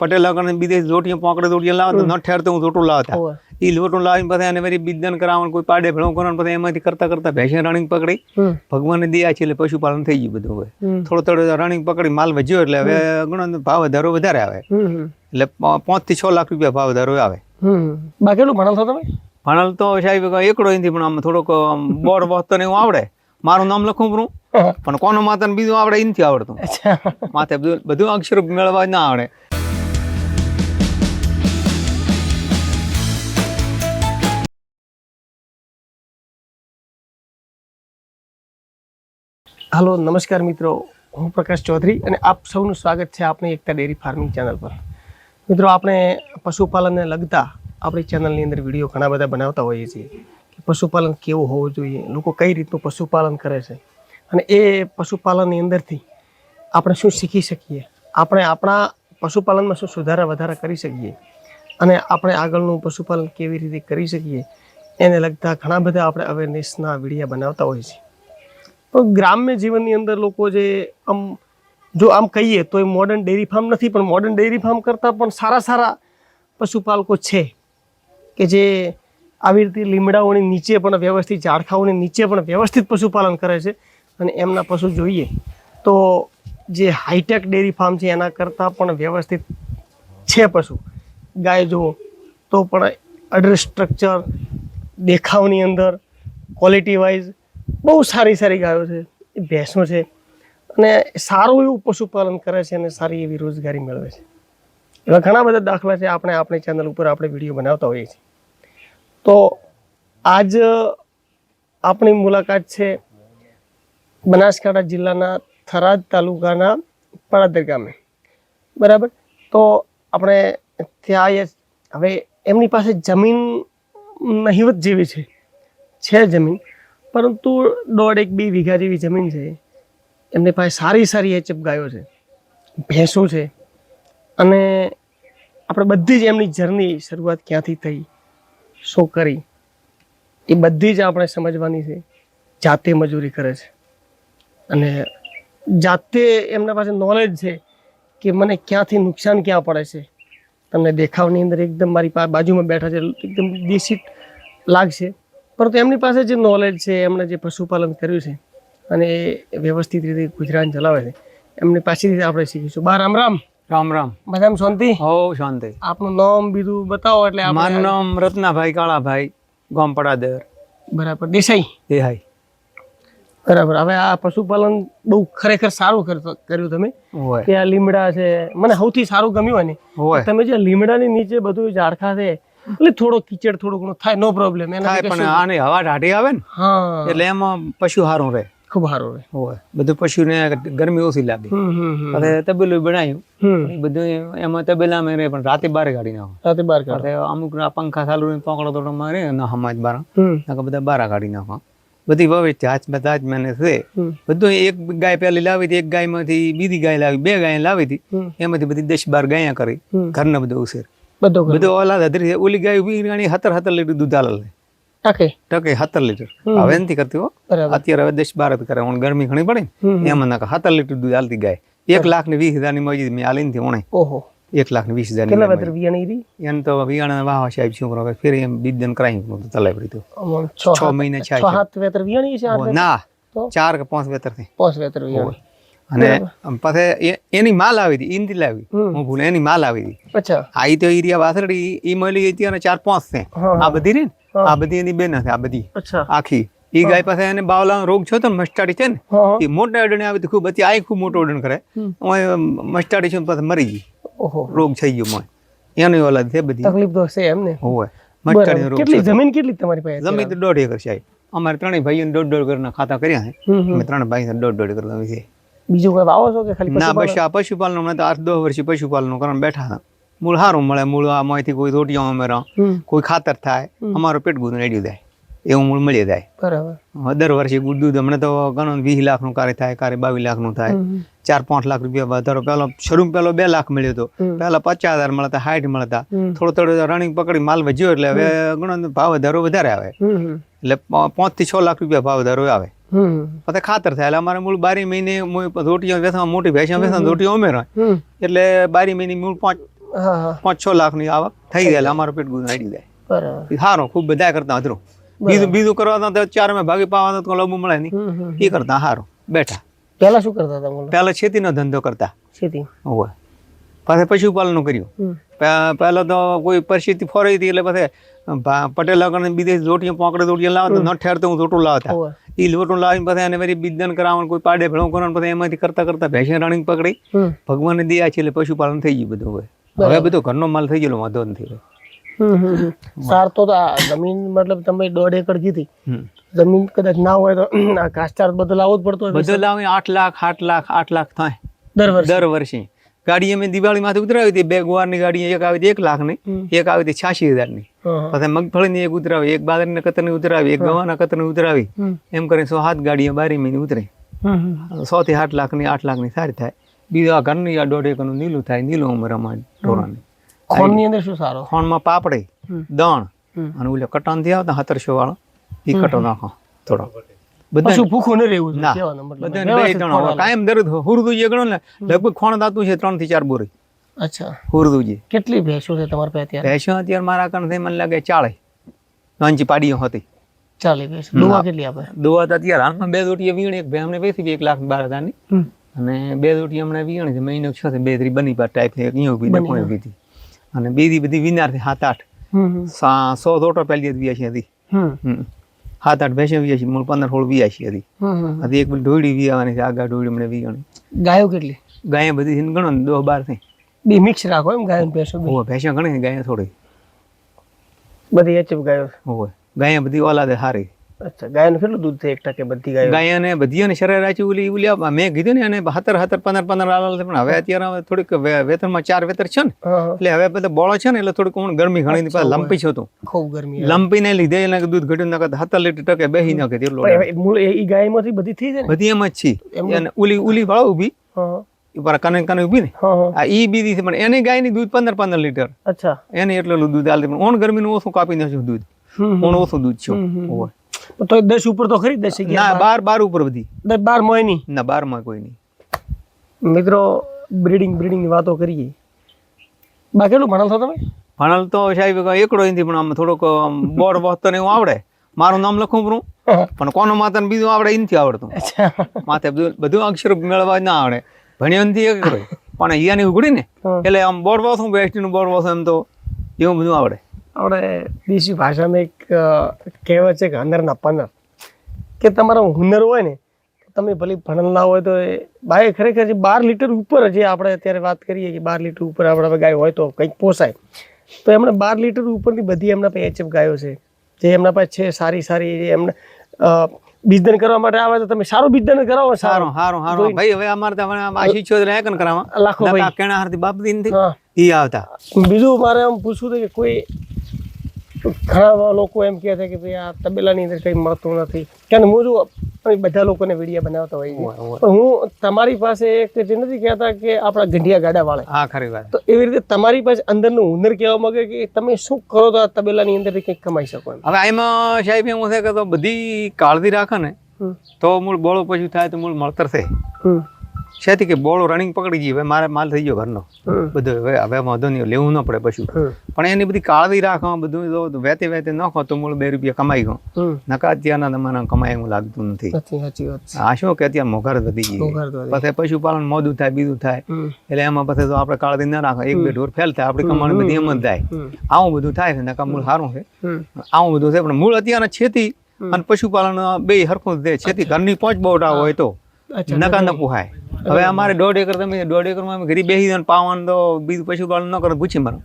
પટેલ લગન બીજે રોટીઓ પોકડે રોટીઓ લાવે ન ઠેરતો હું રોટું લાવતા. એ લોટો લાવીને પછી એને વળી બીજન કરાવવાનું કોઈ પાડે ભેળો કરવાનું પછી એમાંથી કરતા કરતા ભેંસે રણિંગ પકડી. ભગવાનને દયા છે એટલે પશુપાલન થઈ ગયું બધું હવે. થોડો થોડો રણિંગ પકડી માલ વધ્યો એટલે હવે ગણો ભાવ વધારો વધારે આવે. એટલે પાંચથી છ લાખ રૂપિયા ભાવ વધારો આવે. બાકી કેટલું ભણેલ છો તમે? ભણેલ તો સાહેબ એકડો નથી પણ આમ થોડોક બોર બોર્ડ ને એવું આવડે. મારું નામ લખું પરું પણ કોનો માતા બીજું આવડે એ નથી આવડતું માથે બધું બધું અક્ષર મેળવવા ના આવડે. હાલો, નમસ્કાર મિત્રો. હું પ્રકાશ ચૌધરી અને આપ સૌનું સ્વાગત છે આપણી એકતા ડેરી ફાર્મિંગ ચેનલ પર. મિત્રો, આપણે પશુપાલનને લગતા આપણી ચેનલની અંદર વીડિયો ઘણા બધા બનાવતા હોઈએ છીએ કે પશુપાલન કેવું હોવું જોઈએ, લોકો કઈ રીતનું પશુપાલન કરે છે અને એ પશુપાલનની અંદરથી આપણે શું શીખી શકીએ, આપણે આપણા પશુપાલનમાં શું સુધારા વધારા કરી શકીએ અને આપણે આગળનું પશુપાલન કેવી રીતે કરી શકીએ, એને લગતા ઘણા બધા આપણે અવેરનેસના વિડીયા બનાવતા હોઈએ છીએ. પણ ગ્રામ્ય જીવનની અંદર લોકો જે આમ, જો આમ કહીએ તો એ મોડર્ન ડેરી ફાર્મ નથી, પણ મોડર્ન ડેરી ફાર્મ કરતાં પણ સારા સારા પશુપાલકો છે. કે જે આવી રીતે લીમડાઓની નીચે પણ વ્યવસ્થિત, ઝાડખાઓની નીચે પણ વ્યવસ્થિત પશુપાલન કરે છે અને એમના પશુ જોઈએ. તો જે હાઈટેક ડેરી ફાર્મ છે, એના કરતાં પણ વ્યવસ્થિત છે પશુ. ગાય જુઓ, તો પણ અડર સ્ટ્રક્ચર દેખાવની અંદર ક્વોલિટી વાઇઝ બહુ સારી સારી ગાયો છે, એ ભેંસો છે. અને સારું એવું પશુપાલન કરે છે અને સારી એવી રોજગારી મેળવે છે. એવા ઘણા બધા દાખલા છે આપણે આપણી ચેનલ ઉપર આપણે વીડિયો બનાવતા હોઈએ છીએ. તો આજ આપણી મુલાકાત છે બનાસકાંઠા જિલ્લાના થરાદ તાલુકાના પડાદર ગામે. બરાબર? તો આપણે ત્યાં હવે એમની પાસે જમીન નહિવત જેવી છે. છે જમીન. પરંતુ દોઢ એક બે વીઘા જેવી જમીન છે. એમની પાસે સારી સારી એચએફ ગાયો છે, ભેંસો છે અને આપણે બધી જ એમની જર્ની શરૂઆત ક્યાંથી થઈ, શું કરી, એ બધી જ આપણે સમજવાની છે, જાતે મજૂરી કરે છે. અને જાતે એમના પાસે નોલેજ છે કે મને ક્યાંથી નુકસાન ક્યાં પડે છે. તમને દેખાવની અંદર એકદમ મારી બાજુમાં બેઠા છે, એકદમ દેશી લાગશે. પરંતુ એમની પાસે જે નોલેજ છે એમણે જે પશુપાલન કર્યું છે અને એ વ્યવસ્થિત રીતે ગુજરાન ચલાવે છે એમની પાસેથી આપણે શીખીશું. બા રામ રામ. રામ રામ. બધામ શાંતિ? હો શાંતિ. આપનું નામ બીજું બતાવો એટલે મારું નામ રત્નાભાઈ કાળાભાઈ ગોમપડાદર બરાબર. દેસાઈ? દેહાઈ બરાબર. હવે આ પશુપાલન બહુ ખરેખર સારું કર્યું તમે. કે આ લીમડા છે મને સૌથી સારું ગમ્યું ને. તમે જે લીમડાની નીચે બધું ઝાડખા છે એટલે થોડો કીચડ થોડો ઘણો થાય નો પ્રોબ્લેમ એના થાય પણ આને હવા ઢાઢી આવે ને હા. એટલે એમાં પશુ સારું રહે. ખૂબ સારું રહે. હોય. બધું પશુને ગરમી ઓછી લાગે. અને તબેલું બનાવ્યું બધું એમાં તબેલા મેં પણ રાતે બાર કાઢી નાખો રાતે બાર કાઢે. અમુક પંખા ચાલુ રહીને પકડો તો મારે ના હમાજ બાર. બધા બારા કાઢી નાખો. બધી વ્યવસ્થિત હાથ બધા જ મને છે. બધું એક ગાય પેલી લાવી હતી એક ગાયમાંથી બીજી ગાય લાવી બે ગાય લાવી હતી. એમાંથી બધી દસ બાર ગાયા કરી. ઘરના બધું ઉછેર. બધો બધો ઓલા હતરી ઓલી ગાય ઊભી ગાણી હતર હતર લીટર દૂધ આલે ટકે. ટકે હતર લીટર. હવે નથી કરતી હો. અત્યારે હવે દેશ બાર કરે હું ગરમી ઘણી પડે ને એમાં નાખે હતર લીટર દૂધ આલતી ગાય. એક લાખ ને વીસ હજારની મજૂરી મેં આલી નથી ઓણે. ઓહો. એક લાખ ને વીસ હજાર કેટલા વધારે વિયાણી રહી એને તો વિયાણા વાહ સાહેબ શું કરો ફેર એમ બીજન નતું તલાઈ પડી તો છ મહિને છ છે. સાત વેતર વિયાણી છે ના ચાર કે પાંચ વેતરથી પાંચ વેતર વિયાણી. અને પાસે એની માલ આવી હતી ઈંદી લાવી. હું ભૂલે એની માલ આવી હતી. અચ્છા. આઈ તો એરિયા વાસરડી ઈ મળી હતી અને ચાર પાંચ છે. આ બધી રે આ બધી એની બેન છે આ બધી. આખી. ઈ ગાય પાસે એને બાવલા રોગ છો તો મસ્ટાડી છે ને. એ મોટા ઓડણે આવી હતી ખૂબ હતી આ ખૂબ મોટો ઓડણ કરે. મસ્ટાડી છે પાસે મરી ગઈ. ઓહો. રોગ થઈ ગયો મોય. એની ઓલાદ છે બધી. તકલીફ તો છે એમને. હોય મસ્ટાડી રોગ કેટલી જમીન કેટલી તમારી પાસે જમીન તો દોઢ એકર છે અમારે ત્રણેય ભાઈઓને દોઢ દોઢ કરના ખાતા કર્યા છે. અમે ત્રણ ભાઈ દોઢ દોઢ એકર જમીન છે. બીજું કોઈ વાવો છો કે ખાલી ના પશુપાલન? બસ આ પશુપાલન હમણાં તો આઠ દસ વર્ષથી પશુપાલન કારણ બેઠા હતા. મૂળ સારું મળે મૂળ આમાંથી કોઈ રોટીઓ અમે કોઈ ખાતર થાય અમારું પેટ ગુદ રેડ્યું જાય એવું મૂળ મળી જાય બરાબર. દર વર્ષે ગુડ દૂધ હમણાં તો ઘણો વીસ લાખનું કાર્ય થાય કાર્ય બાવીસ લાખનું થાય. ચાર પાંચ લાખ રૂપિયા વધારો પેલો શરૂ પેલો બે લાખ મળ્યો હતો. પહેલા પચાસ હજાર મળતા સાઠ મળતા. થોડો થોડો રનિંગ પકડી માલ વધ્યો એટલે હવે ઘણો ભાવ વધારો વધારે આવે. એટલે પાંચથી છ લાખ રૂપિયા ભાવ વધારો આવે. પછી ખાતર થાય. એટલે અમારે મૂળ બારી મહિને રોટીઓ વેચવા મોટી ભેંસો વેસવા રોટીઓ ઉમેરાય એટલે બારી મહિને મૂળ પાંચ પાંચ છ લાખની આવક થઈ જાય અમારું પેટ ગુજરાત આડી જાય સારો ખૂબ બધા કરતા અધરો. બીજું બીજું કરવા તો ચાર અમે ભાગી પાવા તો લાભ મળે નહીં. એ કરતા સારું બેઠા. પહેલા શું કરતા હતા પહેલા ખેતીનો ધંધો કરતા. ખેતી. હોય પછી પશુપાલનનું કર્યું. પેલા પહેલા તો કોઈ પરિસ્થિતિ ફોરાઈ હતી એટલે પછી પટેલ આગળ વિદેશ રોટીઓ પોકડે રોટીઓ લાવતા ન ઠેરતો હું રોટું લાવતા. એ લોટું લાવીને પછી એને વળી બીજદાન કરાવવાનું કોઈ પાડે ભેળો કરવાનું પછી એમાંથી કરતા કરતા ભેંસે રણીંગ પકડી. ભગવાનને દયા છે એટલે પશુપાલન થઈ ગયું બધું હવે. હવે બધો ઘરનો માલ થઈ ગયેલો વાંધો નથી. સાર તો જમીન મતલબ તમે દોઢ એકર કીધી. જમીન કદાચ ના હોય તો ઘાસચાર બધો લાવવો જ પડતો હોય બધો લાવીને આઠ લાખ આઠ લાખ આઠ લાખ થાય. દર વર્ષે. દર વર્ષે. ગાડી અમે દિવાળી માંથી ઉતરાવી હતી. બે ગુવારની ગાડી એક આવી હતી એક લાખની ની એક આવી હતી છ્યાસી હજારની. પછી મગફળીની એક ઉતરાવી એક બાદરીના કતરની ઉતરાવી એક ગવાના કતરની ઉતરાવી. એમ કરીને સો સાત ગાડીઓ બારી મહિને ઉતરે. સો થી આઠ લાખની આઠ લાખની સારી થાય. બીજા આ ઘરની આ દોઢ એકરનું નીલું થાય નીલું અમે રમાય ઢોરાની ખોળની અંદર શું સારો? ખોણમાં પાપડી. દણ. અને ઓલે કટાનથી આવતા હતરસો વાળો એ કટો નાખો થોડો બધા ભૂખું ન રહેવું ના. જોઈએ કહેવાનો મતલબ. બધાને બે ત્રણ કાયમ દરદ હુરદુજી ગણો ને લગભગ ખોણ દાતું છે ત્રણથી ચાર બોરી. અચ્છા. હુરદુજી કેટલી ભેંસો છે તમારા પાસે અત્યારે? ભેંસો અત્યારે મારા કારણે થઈ મને લાગે ચાળે. નાનજી પાડીઓ હતી. ચાલી ભેંસ. દુવા કેટલી આપે? દોવા તો અત્યારે હાલમાં બે દોટીએ વીણી એક ભેમને વેચી એક લાખ બાર હજારની. હમ. અને બે રોટી હમણાં વીણ છે મહિનો છ થી બે ત્રી બની પાર ટાઈપ છે અહીંયા ઊભી કોણે ઊભી હતી અને બીજી બધી વિનારથી સાત આઠ. સા- દોટો પહેલી જ વ્યાસી હતી. હમ. સાત આઠ ભેંસે વ્યાસી મૂળ પંદર સોળ વ્યાસી હતી હમ હમ. હતી એક ઢોળી વીવાની છે આગા ઢોળી મને વીણી ગાયો કેટલી? ગાય બધી છે ગણો ને દો બાર થઈ બે મિક્સ રાખો એમ ગાયો ભેંસો હોવે ભેંસો ગણે છે, ગાય થોડી. બધી એચએફ ગાયો હોવે ગાય બધી ઓલાદે સારી. અચ્છા ગાયનું કેટલું દૂધ છે એક ટકે બધી ગાયો? ગાય અને બધી અને શરીર રાચી ઓલી ઓલી મેં કીધું ને અને હતર હતર પંદર પંદર આલેલ છે પણ હવે અત્યારે થોડીક વેતરમાં ચાર વેતર છે ને એટલે હવે બધા બોળો છે ને એટલે થોડીક હું ગરમી ઘણી પાછી લંપી છે તું. ખૂબ ગરમી લંપીને લીધે એને દૂધ ઘટ્યું નાખે હતર લીટર ટકે બેસી નાખે એટલું મૂળ એ ગાયમાંથી બધી થઈ જાય બધી એમ જ છે. અને ઉલી ઉલી વાળો ઊભી. પર કને કને ઊભી ને? આ ઈ બીજી છે પણ એની ગાયની દૂધ પંદર પંદર લીટર. અચ્છા. એને એટલું દૂધ આલતી પણ ઓણ ગરમીનું ઓછું કાપી નાખ્યું દૂધ. ઓણ ઓછું દૂધ છે. હોવે. તો દસ ઉપર તો ખરી દસ ના બાર. બાર ઉપર બધી. બારમાં નહીં ના બારમાં કોઈ નહીં. મિત્રો બ્રીડિંગ બ્રીડિંગની વાતો કરીએ. બા કેટલું ભણેલ છો તમે? ભણેલ તો સાહેબ એકડો નથી પણ આમ થોડોક બોર્ડ વખતો ને એવું આવડે. મારું નામ લખું પરું પણ કોનો માતા ને બીજું આવડે એનથી નથી આવડતું માથે બધું બધું અક્ષર મેળવવા ના આવડે. ભણ્યો નથી એકડો. પણ અહીંયાની ઉઘડી ને હા. એટલે આમ બોર્ડ વાસું બેસ્ટનું બોર્ડ વાસું એમ તો એવું બધું આવડે. આપણે દેશી ભાષામાં એક કહેવત છે કે હનરના પનર કે તમારો હુનર હોય ને તમે ભલે ભણેલ ના હોય તો એ બાય ખરેખર જે બાર લીટર ઉપર જે આપણે અત્યારે વાત કરીએ કે બાર લીટર ઉપર આપણે ગાય હોય તો કંઈક પોસાય તો એમણે બાર લીટર ઉપરની બધી એમના પાસે એચએફ ગાયો છે જે એમના પાસે છે સારી સારી જે એમને અ, કરવા માટે આવે તો તમે સારું બીજદન કરાવો સારું સારું સારું ભાઈ હવે અમારે તો આશી છો એકન કરાવવા લાખો ભાઈ કેણા હારથી બાપ દીનથી ઈ આવતા બીજું મારે આમ પૂછવું હતું કે કોઈ ઘણા લોકો એમ કહે છે કે ભાઈ આ તબેલાની અંદર કંઈ મળતું નથી. કારણ હું જો બધા લોકોને વિડીયા બનાવતા હોય પણ હું તમારી પાસે એક જે નથી કહેતા કે આપણા ગંઢિયા ગાડા વાળે હા ખરી વાત. તો એવી રીતે તમારી પાસે અંદરનું હુનર કહેવા માંગે કે તમે શું કરો તો આ તબેલાની અંદર કંઈક કમાઈ શકો હવે એમાં સાહેબ એમ છે કે તો બધી કાળજી રાખે ને તો મૂળ બોળો પછી થાય તો મૂળ મળતર હમ. છેથી કે બોળો રનિંગ પકડી ગઈ હવે મારે માલ થઈ ગયો ઘરનો. બધું હવે હવે વાંધો નહીં લેવું ન પડે પશુ. પણ એની બધી કાળવી રાખો બધું તો વેતે વેતે નાખો તો મૂળ બે રૂપિયા કમાઈ ગયો નકા અત્યારના તમારા કમાય એવું લાગતું નથી. આ શું કે અત્યારે મોઘર વધી ગઈ પછી પશુપાલન મોદું થાય બીજું થાય. એટલે એમાં પછી તો આપણે કાળવી ના રાખો. એક બે ઢોર ફેલ થાય આપણી કમાણી બધી એમ જ થાય. આવું બધું થાય છે નકા મૂળ સારું છે. આવું બધું છે પણ મૂળ અત્યારના ખેતી અને પશુપાલન બે હરખું દે છે. ખેતી ઘરની પાંચ બોટા હોય તો. નકા નકું પુહાય હવે અમારે દોઢ એકર તમે દોઢ એકરમાં અમે ઘરે બેસી જાય પાવન તો બીજું પશુપાલન ન કરે તો પૂછી મારો.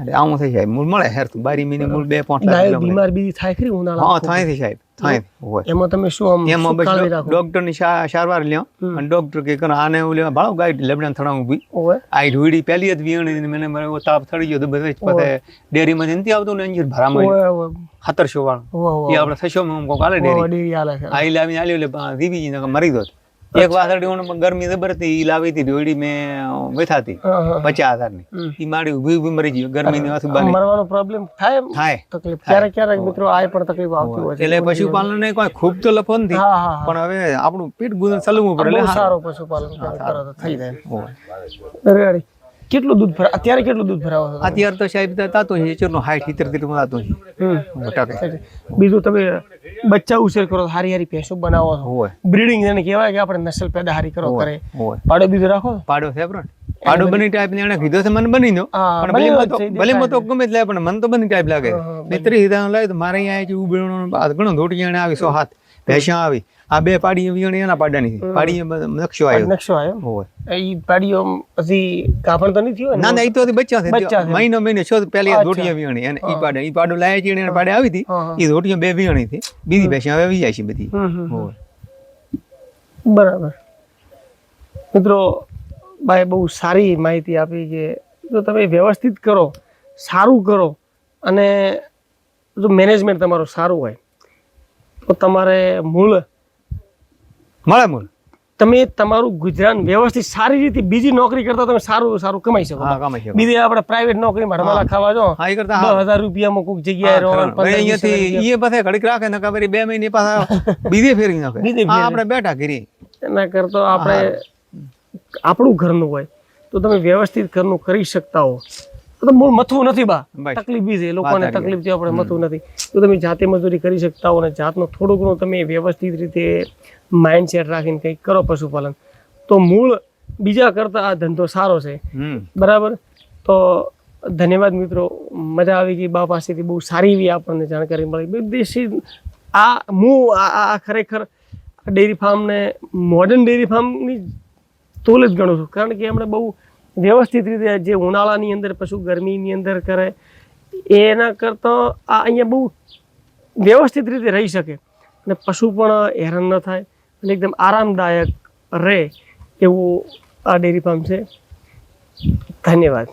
એટલે આવું થઈ જાય. મૂળ મળે હેર બારી મહિને મૂળ બે પાંચ ગાયો. બીમાર બીજી થાય ખરી ઉનાળા હા થાય થઈ સાહેબ. થાય એમાં તમે શું એમાં બસ ડોક્ટરની સારવાર લ્યો અને ડોક્ટર કે કરો આને એવું લેવા ભાડો ગાય લેબડા થડા ઊભી. આ ઢોડી પહેલી જ વીણી મને મને એવો તાપ થડી ગયો તો બધે પછી ડેરીમાં નથી આવતું ને અંજીર ભરામાં સત્તરસો વાળો એ આપણે થશો માં કોક આલે ડેરી. આલે છે. આ ઈ લાવીને આલ્યો એટલે દીવી નકર મરી દોત એક વાસળી હું ગરમી જબર હતી ઈ લાવી હતી ઢોળી મેં હા. પચાસ હજારની. ઈ મારી ઊભી ઊભી મરી ગઈ ગરમીની વાસુ બાની મરવાનો પ્રોબ્લેમ થાય થાય. તકલીફ. ક્યારેક ક્યારેક મિત્રો આ પણ તકલીફ આવતી હોય એટલે પશુપાલન ને કોઈ ખૂબ તો લફો નથી પણ હવે આપણું પેટ ગુણ સલવું પડે એટલે સારો પશુપાલન કરો તો થઈ જાય. રેડી. કેટલું દૂધ ભરા અત્યારે કેટલું દૂધ ભરાવો અત્યારે તો સાહેબ થતો છે ચેરનો હાઈટ સિત્તેર લીટર થતો છે. બીજું તમે બચ્ચા ઉછેર કરો હારી હારી ભેંસો બનાવો હોય. બ્રીડિંગ એને કહેવાય કે આપણે નસલ પેદા હારી કરો. કરે પાડો બીજો રાખો? પાડો છે બરાબર પાડો બની ટાઈપ ને એને કીધો છે મને બની દો. પણ ભલે વાત તો ગમે એટલે લાગે પણ મને તો બની ટાઈપ લાગે. હા, હા, મેં ત્રીસ હજાર લાવ્યો તો મારે અહીંયા બાદ. ઘણો ધોટી એને આવી સો હાથ. ભેંસા આવી. આ બે પાડી વિયણી એના પાડાની છે. પાડી નકશો આવ્યો. નકશો આવ્યો? હોય. એ પાડીઓ પછી કાપણ તો નહીં થયું ના? ના એ તો બચ્ચા છે. મહિનો મહિનો છો પહેલી અચ્છા. વિયણી અને ઈ પાડે ઈ પાડો લાયા છે એને પાડે આવી હતી. ઈ ધોટીયા બે વિયણી હતી બીજી ભેંસા આવી જાય છે બધી. હોય. બરાબર. મિત્રો ભાઈ બહુ સારી માહિતી આપી કે જો તમે વ્યવસ્થિત કરો સારું કરો અને જો મેનેજમેન્ટ તમારું સારું હોય તો તમારે મૂળ? મળે મૂળ. તમે તમારું ગુજરાન વ્યવસ્થિત સારી રીતે બીજી નોકરી કરતા તમે સારું સારું કમાઈ શકો. કમાઈ શકો. બીજી આપણે પ્રાઇવેટ નોકરીમાં રમાલા ખાવા જો. હા એ કરતા હા. હજાર રૂપિયામાં કોઈક જગ્યાએ ખરા. અહીંયાથી એ પાસે ઘડીક રાખે ને ખબર બે મહિને પાછા બીજે ફેરી નાખે. આપણે બેઠા કરી એના કરતો આપણે આપણું ઘરનું હોય. તો તમે વ્યવસ્થિત ઘરનું કરી શકતા હો. તો મૂળ મથવું નથી બા. તકલીફ બી છે લોકોને તકલીફ છે આપણે મથવું નથી. તો તમે જાતે મજૂરી કરી શકતા હો અને જાતનો થોડું ઘણું તમે વ્યવસ્થિત રીતે માઇન્ડ સેટ રાખીને કંઈક કરો પશુપાલન તો મૂળ બીજા કરતા આ ધંધો સારો છે. બરાબર? તો ધન્યવાદ મિત્રો. મજા આવી ગઈ બા પાસેથી. બહુ સારી એવી આપણને જાણકારી મળી. દેશી આ હું આ ખરેખર ડેરી ફાર્મને મોડર્ન ડેરી ફાર્મની તોલ જ ગણું છું. કારણ કે એમણે બહુ વ્યવસ્થિત રીતે જે ઉનાળાની અંદર પશુ ગરમીની અંદર કરે, એના કરતાં આ અહીંયા બહુ વ્યવસ્થિત રીતે રહી શકે. અને પશુ પણ હેરાન ન થાય અને એકદમ આરામદાયક રહે એવું આ ડેરી ફાર્મ છે. ધન્યવાદ.